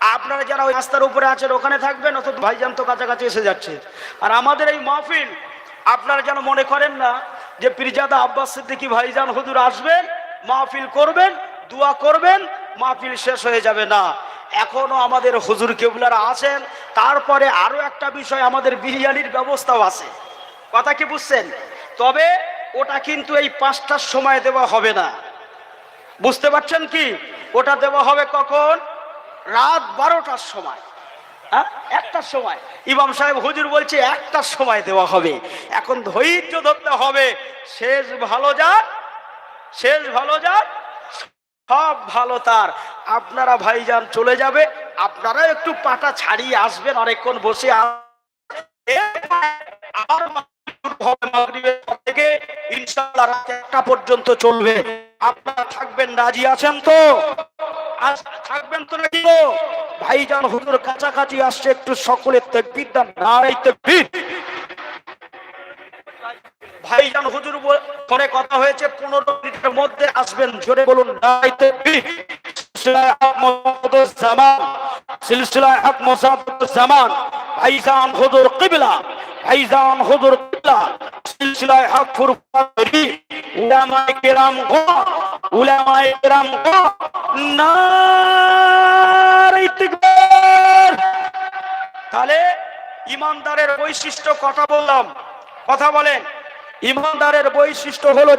আপনারা যারা ওই রাস্তার উপরে আছেন, ওখানে থাকবেন অথবা ভাইজান তো কাছাকাছি এসে যাচ্ছে। আর আমাদের এই মাহফিল, আপনারা যেন মনে করেন না যে পিরজাদা আব্বাস সিদ্দিকী ভাইজান হুজুর আসবেন, মাহফিল করবেন, দোয়া করবেন, মাহফিল শেষ হয়ে যাবে না। এখনও আমাদের হুজুর কেবলারা আছেন, তারপরে আরও একটা বিষয় আমাদের বিরিয়ানির ব্যবস্থাও আছে। কথা কি বুঝছেন? তবে ওটা কিন্তু এই পাঁচটার সময় দেওয়া হবে না। বুঝতে পারছেন কি? ওটা দেওয়া হবে কখন? রাত বারোটার সময়। হ্যাঁ? একটার সময়। ইমাম সাহেব হুজুর বলছে, একটার সময় দেওয়া হবে। এখন ধৈর্য ধরতে হবে। শেষ ভালো যান শেষ ভালো যান সব ভালো তার। আপনারা ভাইজান চলে যাবে, আপনারা একটু পাটা ছাড়িয়ে আসবেন অনেকক্ষণ বসে ইনশাআল্লাহ রাত একটা পর্যন্ত চলবে। আপনারা থাকবেন, রাজি আছেন তো? আজ থাকবেন তো নাকি? ভাইজান হুজুর কাছাকাছি আসছে, একটু সকলের তেকবির দান। নারাই তেকবির। ভাইজান হুজুর ফোনে কথা হয়েছে, পনেরো মিনিটের মধ্যে আসবেন। জোরে বলুন নারাই তেকবির। সিলসিলায় হক মোসাফুজ্জামান ভাইজান হুজুর কিবলা। ভাইজান হুজুর কিবলা। সিলসিলায় হক ফুরফানি উলামায়ে কেরাম গো তাহলে ইমানদারের বৈশিষ্ট্য কথা বললাম। কথা বলেন। ইমানদারের বৈশিষ্ট্য হলো